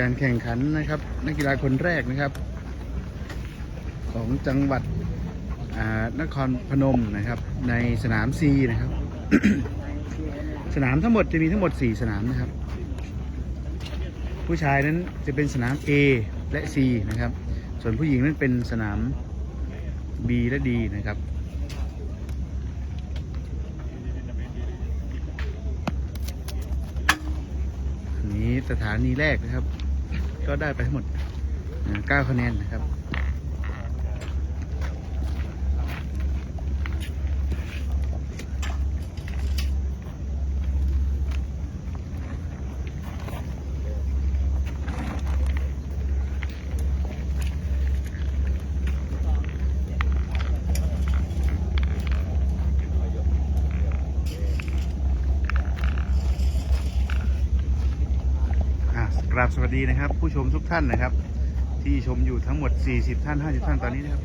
การแข่งขันนะครับ นักกีฬาคนแรกนะครับ ของจังหวัดนครพนมนะครับ ในสนาม C นะครับ สนามทั้งหมดจะมีทั้งหมด 4 สนามนะครับ ผู้ชายนั้นจะเป็นสนาม A และ C นะครับ ส่วนผู้หญิงนั้นเป็นสนาม B และ D นะครับนนี้สถานีแรกนะครับ ก็ได้ไปทั้งหมด9คะแนนนะครับ ราบสวัสดีนะครับ ผู้ชมทุกท่านนะครับ ที่ชมอยู่ทั้งหมด 40 ท่าน 50 ท่านตอนนี้นะครับ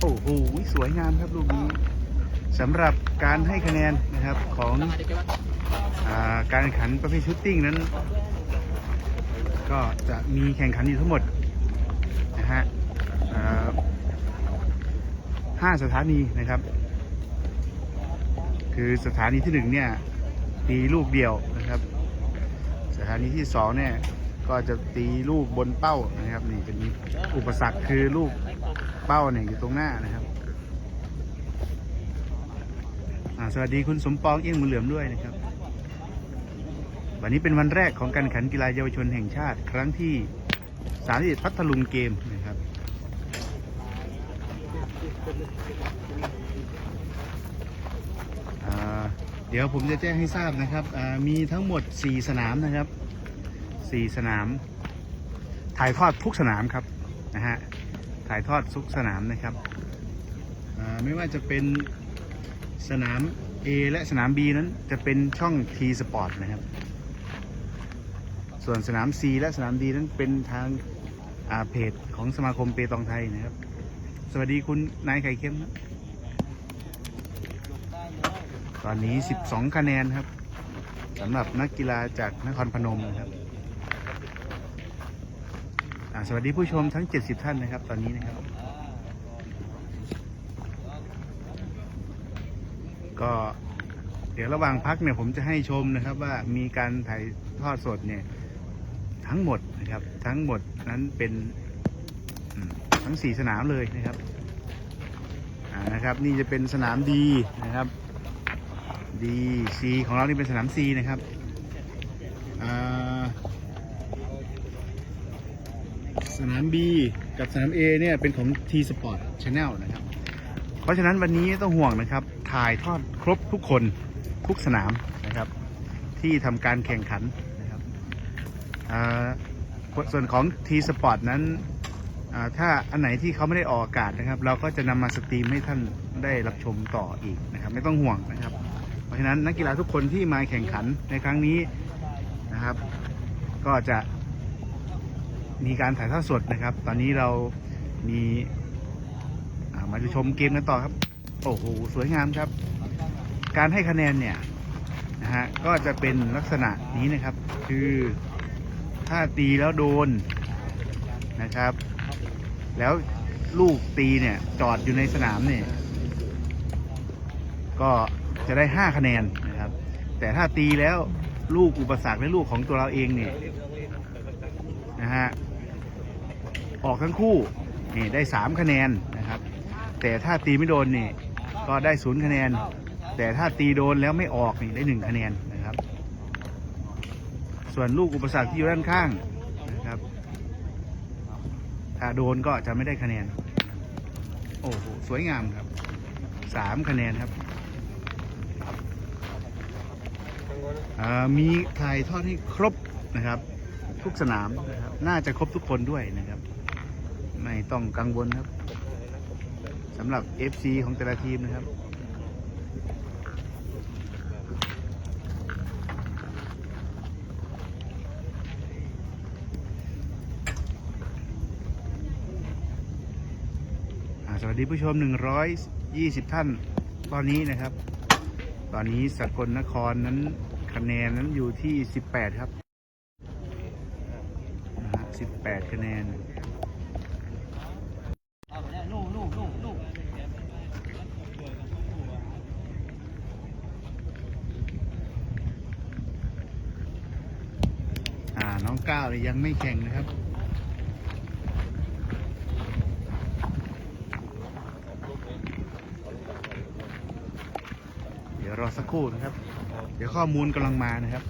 โอ้โหสวยงามครับลูกนี้สำหรับการให้คะแนนนะครับของอาการแข่งขันประเภทชุตติ้งนั้น ก็จะมีแข่งขันอยู่ทั้งหมดนะฮะอ่าห้าสถานีนะครับ คือสถานีที่หนึ่งเนี่ยตีลูกเดียว สถานีที่สองเนี่ยก็จะตีลูกบนเป้านะครับนี่จะมีอุปสรรคคือลูกเป้าเนี่ยอยู่ตรงหน้านะครับสวัสดีคุณสมปองเอี้ยงมือเหลือมด้วยนะครับ วันนี้เป็นวันแรกของการแข่งขันกีฬาเยาวชนแห่งชาติ ครั้งที่31พัทลุงเกมนะครับอ่า เดี๋ยวผมจะแจ้งให้ทราบนะครับมีทั้งหมด 4 สนามนะครับ 4 สนาม ถ่ายทอดทุกสนามครับนะฮะถ่ายทอดทุกสนามนะครับไม่ว่าจะเป็นสนาม A และสนาม B นั้นจะเป็นช่อง T Sport นะครับ ส่วนสนาม C และสนาม D นั้นเป็นทางาเพจของสมาคมเปตองไทยนะครับ สวัสดีคุณนายไข่เค็มครับ ตอนนี้ 12 คะแนนครับสำหรับนักกีฬาจากนครพนมนะครับสวัสดีผู้ชมทั้ง 70 ท่านนะครับ ตอนนี้นะครับ ก็เดี๋ยวระหว่างพักเนี่ยผมจะให้ชมนะครับว่ามีการถ่ายทอดสดเนี่ย ทั้งหมดนะครับ ทั้งหมดนั้นเป็นทั้งสี่สนามเลยนะครับนะครับ นี่จะเป็นสนามดีนะครับ ดีซีของเรานี่เป็นสนามซีนะครับสนาม B กับสนาม A เนี่ยเป็นของ T Sport Channel นะครับ เพราะฉะนั้นวันนี้ต้องห่วงนะครับ ถ่ายทอดครบทุกคนทุกสนามนะครับ ที่ทำการแข่งขันนะครับส่วนของ T Sport นั้นถ้าอันไหนที่เขาไม่ได้ออกอากาศนะครับ เราก็จะนำมาสตรีมให้ท่านได้รับชมต่ออีกนะครับ ไม่ต้องห่วงนะครับ ราะฉะนั้นนักกีฬาทุกคนที่มาแข่งขันในครั้งนี้นะครับ ก็จะมีการถ่ายทอดสดนะครับ ตอนนี้เรามีมาดูชมเกมกันต่อครับ โอ้โหสวยงามครับ การให้คะแนนเนี่ยนะฮะก็จะเป็นลักษณะนี้นะครับ คือถ้าตีแล้วโดนนะครับ แล้วลูกตีเนี่ยจอดอยู่ในสนามเนี่ยก็ จะได้ 5 คะแนนนะครับ แต่ถ้าตีแล้วลูกอุปสรรคและลูกของตัวเราเองเนี่ยนะฮะออกทั้งคู่นี่ได้ 3 คะแนนนะครับ แต่ถ้าตีไม่โดนนี่ก็ได้ศูนย์คะแนน แต่ถ้าตีโดนแล้วไม่ออกนี่ได้หนึ่งคะแนนนะครับ ส่วนลูกอุปสรรคที่อยู่ด้านข้างนะครับ ถ้าโดนก็จะไม่ได้คะแนน โอ้โหสวยงามครับสามคะแนนครับอ่า มีถ่ายทอดให้ครบนะครับ ทุกสนามนะครับน่าจะครบทุกคนด้วยนะครับ ไม่ต้องกังวลครับสำหรับ FC ของแต่ละทีมนะครับสวัสดีผู้ชม 120 ท่าน ตอนนี้นะครับ ตอนนี้สกลนครนั้น คะแนนนั้นอยู่ที่ 18 ครับ18 คะแนนอ่าน้องก้าวเนี่ยยังไม่แข่งนะครับเดี๋ยวรอสักครู่นะครับ ดี๋ยวข้อมูลกำลังมานะครับ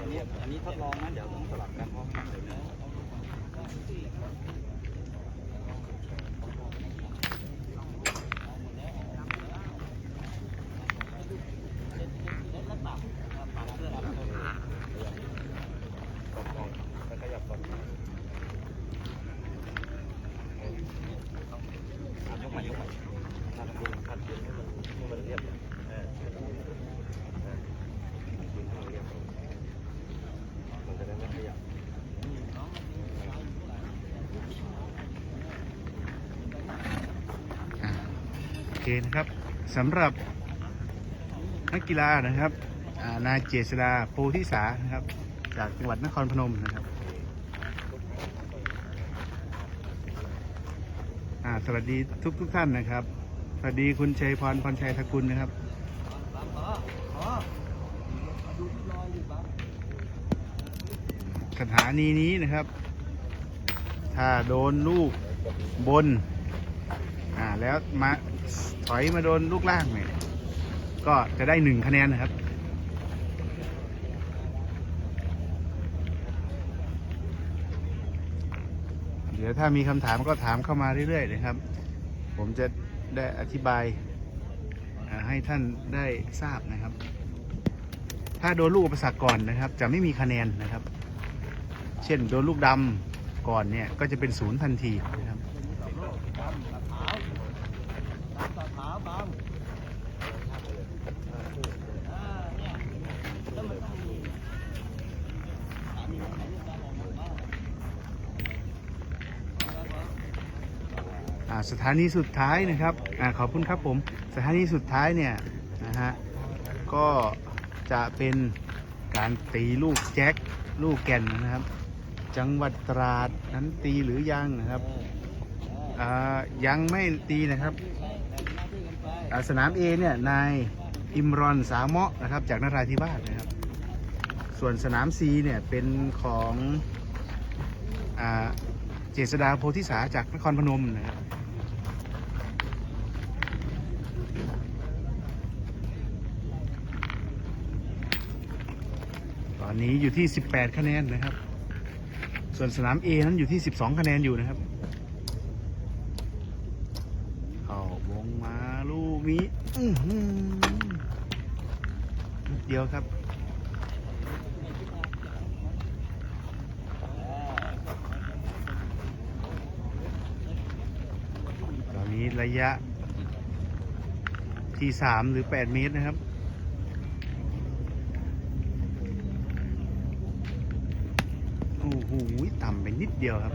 อันนี้อันนี้ทดลองนะเดี๋ยวต้องสลับกันเพราะมันเดี๋ยวนะ ยกใหม่ยกใหม่ถ้ามันดูขัดเย็นให้มันให้มันเรียบเออเออเออยืนให้มันเรียบมันจะได้ไม่ขยับ อ่าโอ เคนะครับสำหรับนักกีฬานะครับนายเจษดาโพธิสานะครับ จากจังหวัดนครพนมนะครับสวัสดีทุกทุกท่านนะครับ สวัสดีคุณชัยพรพรชัยทกุลนะครับสถานีนี้นะครับ ถ้าโดนลูกบน แล้วมาถอยมาโดนลูกล่างเนี่ยก็จะได้หนึ่งคะแนนนะครับเดี๋ยวถ้ามีคำถามก็ถามเข้ามาเรื่อยๆนะครับ ผมจะได้อธิบายให้ท่านได้ทราบนะครับ ถ้าโดนลูกอุปสรรคก่อนนะครับ จะไม่มีคะแนนนะครับ เช่นโดนลูกดำก่อนเนี่ยก็จะเป็นศูนย์ทันทีนะครับ อ่า สถานีสุดท้ายนะครับอขอบคุณครับผมสถานีสุดท้ายเนี่ยนะฮะก็จะเป็นการตีลูกแจ็คลูกแก่นนะครับ จังหวัดตราดนั้นตีหรือยังนะครับอ่ายังไม่ตีนะครับสนาม A เนี่ยนายอิมรอนสาเมะนะครับจากนราธิวาสนะครับ ส่วนสนาม C เนี่ยเป็นของอเจษดาโพธิสาจากนครพนมนะครับ อนนี้อยู่ที่ 18 คะแนนนะครับ ส่วนสนาม A นั้นอยู่ที่ 12 คะแนนอยู่นะครับเข้าวงมาลูกนี้นิดเดียวครับตอนนี้ระยะที่ 3 หรือ 8 เมตรนะครับ โอ้โห ต่ำไปนิด เดียวครับ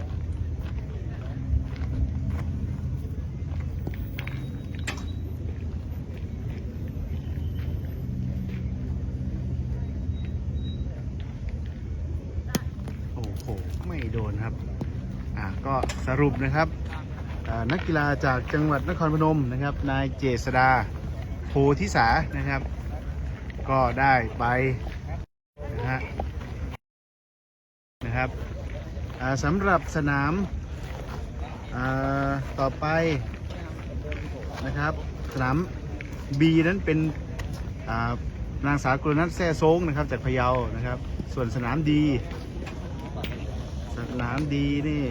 โอ้โห ไม่โดนครับ อ่าก็สรุปนะครับ นักกีฬาจากจังหวัดนครพนมนะครับ นายเจษดาโพธิสานะครับ ก็ได้ไปนะฮะ นะครับอ่า สำหรับสนามต่อไปนะครับ สนาม B นั้นเป็นนางสาวกรนัทแซ่ซงนะครับจากพะเยานะครับ ส่วนสนามดี สนามดีนี่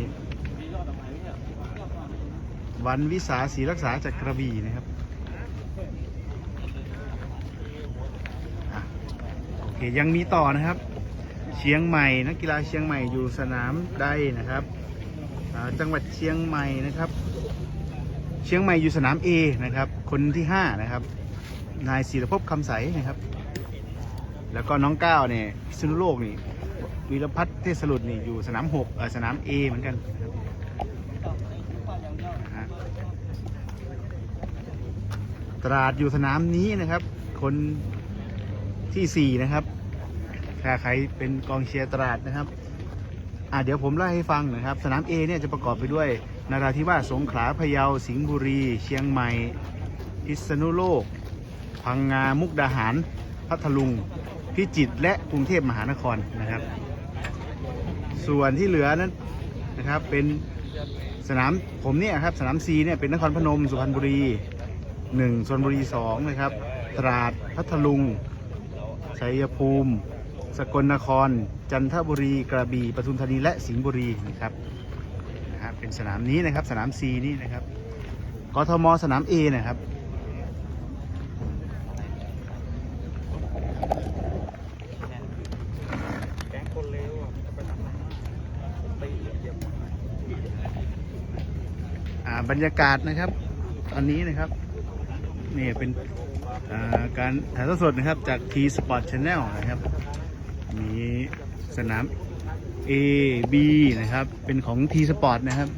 วันวิสาศรีรักษาจากกระบี่นะครับอโอเคยังมีต่อนะครับ เชียงใหม่นักกีฬาเชียงใหม่อยู่สนามได้นะครับจังหวัดเชียงใหม่นะครับ เชียงใหม่อยู่สนาม A นะครับ คนที่5นะครับ นายศิรภพคำใสนะครับ แล้วก็น้องก้าวเนี่ยพิษณุโลกนี่วีรพัฒน์เทศสลุดนี่อยู่สนาม6เออสนาม A เหมือนกันตราดอยู่สนามนี้นะครับ คนทีสี่4 นะครับ ถ้าใครเป็นกองเชียร์ตราดนะครับอ่าเดี๋ยวผมเล่าให้ฟังนะครับ สนาม A เนี่ยจะประกอบไปด้วยนาราธิวาสสงขลาพะเยาสิงห์บุรี เชียงใหม่ พิษณุโลก พังงามุกดาหาร พัทลุง พิจิตรและกรุงเทพมหานครนะครับ ส่วนที่เหลือนั้นนะครับเป็นสนามผมเนี่ยครับสนาม C เนี่ยเป็นนครพนมสุพรรณบุรี1ชนบุรี2นะครับตราดพัทลุงชัยภูมิ สกลนคร จันทบุรี กระบี่ปทุมธานีและสิงห์บุรีนะครับนะฮะเป็นสนามนี้นะครับสนาม C นี่นะครับกทมสนาม A นะครับแก๊งคนเรตีเหยียบอ่าบรรยากาศนะครับ ตอนนี้นะครับนี่เป็นอ่าการถ่ายทอดสดนะครับจาก T Sport Channel นะครับ มีสนาม A B นะครับ เป็นของ T Sport นะครับ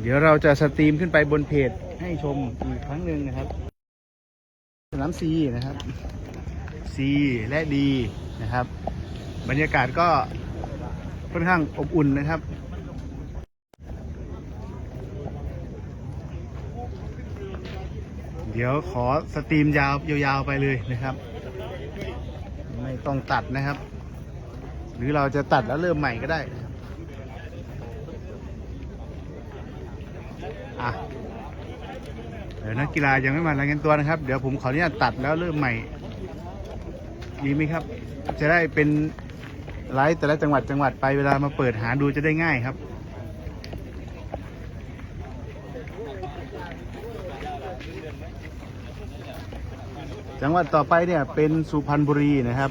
เดี๋ยวเราจะสตรีมขึ้นไปบนเพจให้ชมอีกครั้งหนึ่งนะครับ สนาม C นะครับ C และ D นะครับ บรรยากาศก็ค่อนข้างอบอุ่นนะครับเดี๋ยวขอสตรีมยาวยาวๆไปเลยนะครับ ต้องตัดนะครับ หรือเราจะตัดแล้วเริ่มใหม่ก็ได้อะเดี๋ยวนักกีฬายังไม่มารายงานตัวนะครับ เดี๋ยวผมขออนุญาตตัดแล้วเริ่มใหม่ดีไหมครับ จะได้เป็นไลฟ์แต่ละจังหวัดจังหวัดไปเวลามาเปิดหาดูจะได้ง่ายครับ จังหวัดต่อไปเนี่ยเป็นสุพรรณบุรีนะครับ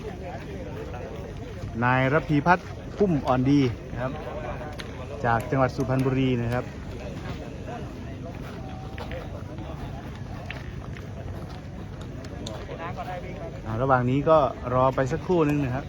นายรพีพัฒน์พุ่มอ่อนดีนะครับ จากจังหวัดสุพรรณบุรีนะครับระหว่างนี้ก็รอไปสักครู่นึงนะครับ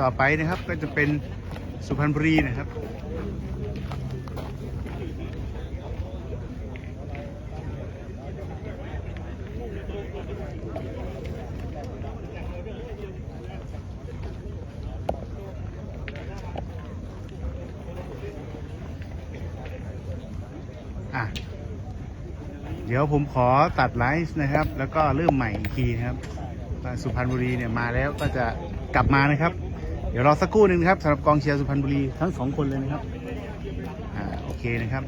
ต่อไปนะครับก็จะเป็นสุพรรณบุรีนะครับ อะ เดี๋ยวผมขอตัดไลฟ์นะครับ แล้วก็เริ่มใหม่อีกทีนะครับสุพรรณบุรีเนี่ยมาแล้วก็จะกลับมานะครับ เดี๋ยวรอสักครู่หนึ่งนะครับสำหรับกองเชียร์สุพรรณบุรีทั้งสองคนเลยนะครับอ่าโอเคนะครับ